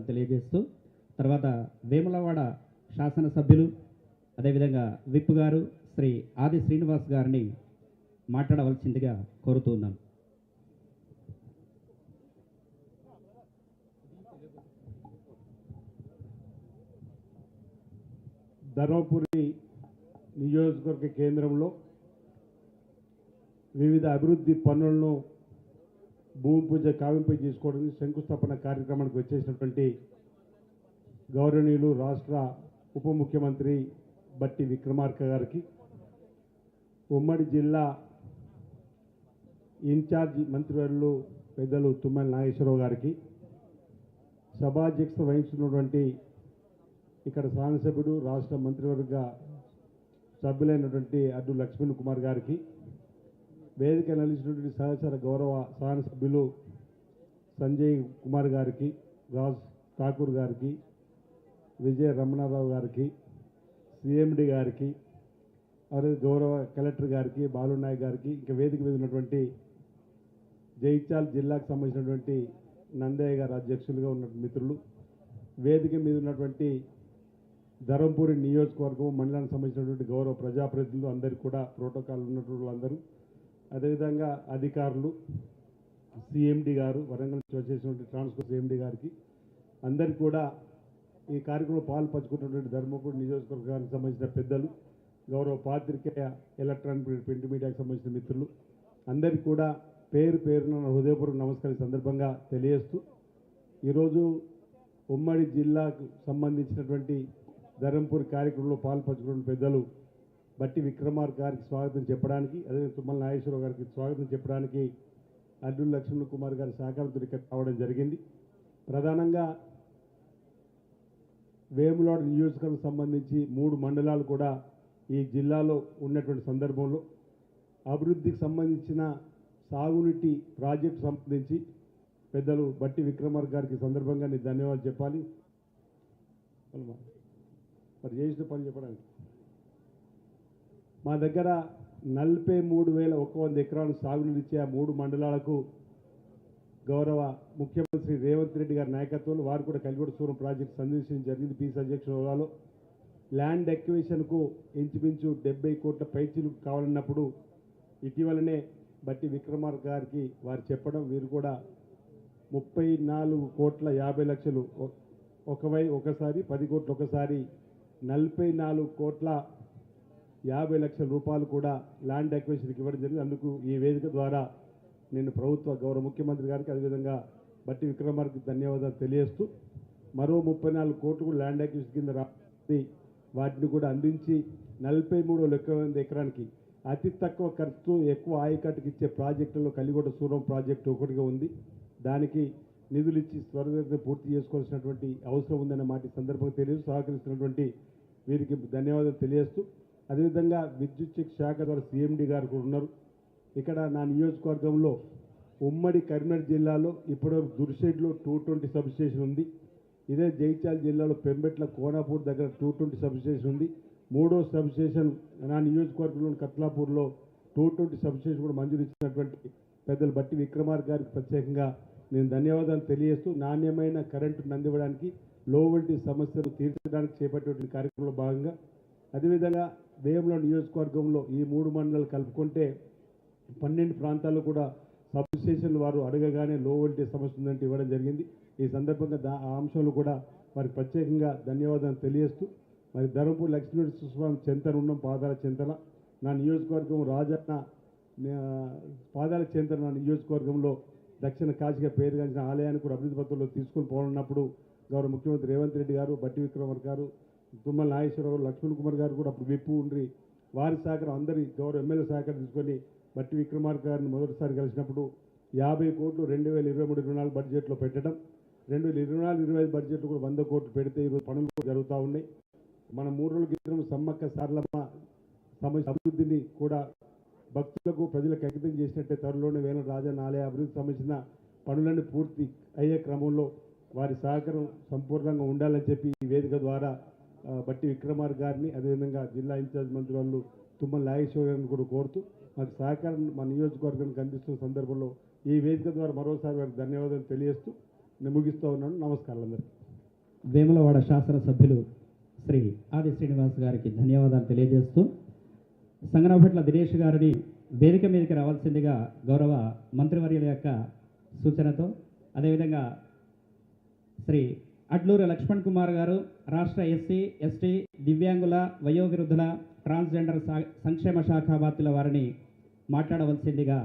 ధన్యవాదాలు తెలియజేస్తూ తర్వాత వేములవాడ శాసనసభ్యులు అదేవిధంగా విప్ గారు శ్రీ ఆది శ్రీనివాస్ గారిని మాట్లాడవలసిందిగా కోరుతున్నాం ధర్మపురి నియోజకవర్గ కేంద్రంలో వివిధ అభివృద్ధి పనులను భూమి పూజ కావింపై చేసుకోవడానికి శంకుస్థాపన కార్యక్రమానికి వచ్చేసినటువంటి గౌరవనీయులు రాష్ట్ర ఉప ముఖ్యమంత్రి బట్టి విక్రమార్క గారికి ఉమ్మడి జిల్లా ఇన్ఛార్జ్ మంత్రివర్యులు పెద్దలు తుమ్మల నాగేశ్వరరావు గారికి సభాధ్యక్షత వహించినటువంటి ఇక్కడ శాసనసభ్యుడు రాష్ట్ర మంత్రివర్గ సభ్యులైనటువంటి అడ్డు లక్ష్మణ్ కుమార్ గారికి వేదిక నిలిచినటువంటి సహచర గౌరవ శాసనసభ్యులు సంజయ్ కుమార్ గారికి రాజ్ ఠాకూర్ గారికి విజయ రమణారావు గారికి సిఎండి గారికి అలాగే గౌరవ కలెక్టర్ గారికి బాలునాయక్ గారికి ఇంకా వేదిక మీద ఉన్నటువంటి జైత్యాల జిల్లాకు సంబంధించినటువంటి నందయ్య గారు అధ్యక్షులుగా ఉన్న మిత్రులు వేదిక మీద ఉన్నటువంటి ధర్మపురి నియోజకవర్గం మండలానికి సంబంధించినటువంటి గౌరవ ప్రజాప్రతినిధులు అందరికీ కూడా ప్రోటోకాల్ ఉన్నటువంటి వాళ్ళందరూ అదేవిధంగా అధికారులు సిఎండి గారు వరంగల్ నుంచి వచ్చేసినటువంటి ట్రాన్స్పోర్ట్ సిఎండి గారికి అందరికీ కూడా ఈ కార్యక్రమంలో పాలు పంచుకున్నటువంటి ధర్మపురి నియోజకవర్గానికి సంబంధించిన పెద్దలు గౌరవ పాత్రికేయ ఎలక్ట్రానిక్ ప్రింట్ మీడియాకి సంబంధించిన మిత్రులు అందరికీ కూడా పేరు పేరున హృదయపూర్వక నమస్కారం సందర్భంగా తెలియజేస్తూ ఈరోజు ఉమ్మడి జిల్లాకు సంబంధించినటువంటి ధర్మపూర్ కార్యక్రమంలో పాల్పంచుకున్న పెద్దలు బట్టి విక్రమార్ గారికి స్వాగతం చెప్పడానికి అదే తుమ్మల నాగేశ్వరరావు గారికి స్వాగతం చెప్పడానికి అల్లుడు లక్ష్మణ్ కుమార్ గారి సహకారంతో ఇక్కడ రావడం జరిగింది. ప్రధానంగా వేములాడు నియోజకవర్గం సంబంధించి మూడు మండలాలు కూడా ఈ జిల్లాలో ఉన్నటువంటి సందర్భంలో అభివృద్ధికి సంబంధించిన సాగునీటి ప్రాజెక్టు సంబంధించి పెద్దలు బట్టి విక్రమార్ గారికి సందర్భంగా నేను ధన్యవాదాలు చెప్పాలి. మరి చేసిన పని చెప్పడానికి. మా దగ్గర నలభై మూడు వేల ఒక వంద ఎకరాలు సాగునీరు ఇచ్చే ఆ మూడు మండలాలకు గౌరవ ముఖ్యమంత్రి రేవంత్ రెడ్డి గారి నాయకత్వంలో వారు కూడా కలిగొడ సూరం ప్రాజెక్టు సందర్శించడం జరిగింది. పీస్ అధ్యక్షుల హోదాలో ల్యాండ్ ఎక్వివేషన్కు ఇంచుమించు డెబ్బై కోట్ల పైచీలు కావాలన్నప్పుడు ఇటీవలనే బట్టి విక్రమార్ గారికి వారు చెప్పడం వీరు కూడా ముప్పై నాలుగు కోట్ల యాభై లక్షలు ఒ- ఒకవై ఒకసారి పది కోట్లు ఒకసారి నలభై నాలుగు కోట్ల యాభై లక్షల రూపాయలు కూడా ల్యాండ్ అక్విజిషన్కి ఇవ్వడం జరిగింది. అందుకు ఈ వేదిక ద్వారా నేను ప్రభుత్వ గౌరవ ముఖ్యమంత్రి గారికి అదేవిధంగా బట్టి విక్రమార్కి ధన్యవాదాలు తెలియజేస్తూ మరో ముప్పై నాలుగు కోట్లు కూడా ల్యాండ్ అక్విజిషన్ కింద రాసి వాటిని కూడా అందించి నలభై మూడు లెక్క ఎకరానికి అతి తక్కువ ఖర్చు ఎక్కువ ఆయకట్టుకి ఇచ్చే ప్రాజెక్టులో కలిగొట్ట సూరం ప్రాజెక్టు ఒకటిగా ఉంది. దానికి నిధులు ఇచ్చి త్వరగా పూర్తి చేసుకోవాల్సినటువంటి అవసరం ఉందన్న మాట సందర్భంగా తెలియదు సహకరిస్తున్నటువంటి వీరికి ధన్యవాదాలు తెలియజేస్తూ అదేవిధంగా విద్యుత్ శాఖ ద్వారా సీఎండి గారు కూడా ఉన్నారు. ఇక్కడ నా నియోజకవర్గంలో ఉమ్మడి కరీంనగర్ జిల్లాలో ఇప్పుడు దుర్షెడ్లో టూ ట్వంటీ సబ్స్టేషన్ ఉంది. ఇదే జైత్యాల జిల్లాలో పెంబెట్ల కోనాపూర్ దగ్గర టూ ట్వంటీ సబ్స్టేషన్ ఉంది. మూడో సబ్స్టేషన్ నా నియోజకవర్గంలోని కత్లాపూర్లో టూ ట్వంటీ సబ్స్టేషన్ కూడా మంజూరు ఇచ్చినటువంటి పెద్దలు బట్టి విక్రమార్ గారికి ప్రత్యేకంగా నేను ధన్యవాదాలు తెలియజేస్తూ నాణ్యమైన కరెంటును అందివ్వడానికి లో వోల్టేజ్ సమస్యలు తీర్చడానికి చేపట్టేటువంటి కార్యక్రమంలో భాగంగా అదేవిధంగా వేముల నియోజకవర్గంలో ఈ మూడు మండలాలు కలుపుకుంటే పన్నెండు ప్రాంతాల్లో కూడా సబ్ స్టేషన్లు వారు అడగగానే లో వోల్టేజ్ సమస్య ఉందంటే ఇవ్వడం జరిగింది. ఈ సందర్భంగా దా ఆ అంశంలో కూడా మరి ప్రత్యేకంగా ధన్యవాదాలు తెలియజేస్తూ మరి ధర్మపూర్ లక్ష్మీనరసింహస్వామి చెంతన ఉన్నాం పాదాల చెంతన నా నియోజకవర్గం రాజన్న పాదాల చెంతన నా నియోజకవర్గంలో దక్షిణ కాశీగా పేరుగాంచిన ఆలయాన్ని కూడా అభివృద్ధి పత్రంలో తీసుకొని పోనున్నప్పుడు గౌరవ ముఖ్యమంత్రి రేవంత్ రెడ్డి గారు బట్టి విక్రమర్ గారు తుమ్మల నాగేశ్వరరావు లక్ష్మణ్ కుమార్ గారు కూడా అప్పుడు విప్పు ఉండ్రి వారి సహకారం అందరి గౌరవ ఎమ్మెల్యే సహకారం తీసుకొని బట్టి విక్రమార్క గారిని మొదటిసారి కలిసినప్పుడు యాభై కోట్లు రెండు వేల ఇరవై మూడు ఇరవై నాలుగు బడ్జెట్లో పెట్టడం రెండు వేల ఇరవై నాలుగు ఇరవై ఐదు బడ్జెట్లో కూడా వంద కోట్లు పెడితే ఈరోజు పనులు కూడా జరుగుతూ ఉన్నాయి. మన మూడు రోజుల క్రితం సమ్మక్క సారలమ్మ సమస్య అభివృద్ధిని కూడా భక్తులకు ప్రజలకు అంకితం చేసినట్టే త్వరలోనే వేల రాజన్న ఆలయ అభివృద్ధి సంబంధించిన పనులన్నీ పూర్తి అయ్యే క్రమంలో వారి సహకారం సంపూర్ణంగా ఉండాలని చెప్పి ఈ వేదిక ద్వారా బట్టి విక్రమార్ గారిని అదేవిధంగా జిల్లా ఇన్ఛార్జ్ మంత్రి వాళ్ళు తుమ్మల నాగేశ్వర గారిని కూడా కోరుతూ మాకు సహకారం మా నియోజకవర్గానికి అందిస్తున్న సందర్భంలో ఈ వేదిక ద్వారా మరోసారి వారికి ధన్యవాదాలు తెలియజేస్తూ నేను ముగిస్తూ ఉన్నాను. నమస్కారాలు అందరికీ. వేములవాడ శాసనసభ్యులు శ్రీ ఆది శ్రీనివాస్ గారికి ధన్యవాదాలు తెలియజేస్తూ సంగనభట్ల దినేష్ గారిని వేదిక మీదకి రావాల్సిందిగా గౌరవ మంత్రివర్యుల యొక్క సూచనతో అదేవిధంగా శ్రీ అడ్లూరు లక్ష్మణ్ కుమార్ గారు రాష్ట్ర ఎస్సీ ఎస్టీ దివ్యాంగుల వయోవృద్ధుల ట్రాన్స్జెండర్ సా- సంక్షేమ శాఖ బాధ్యుల వారిని మాట్లాడవలసిందిగా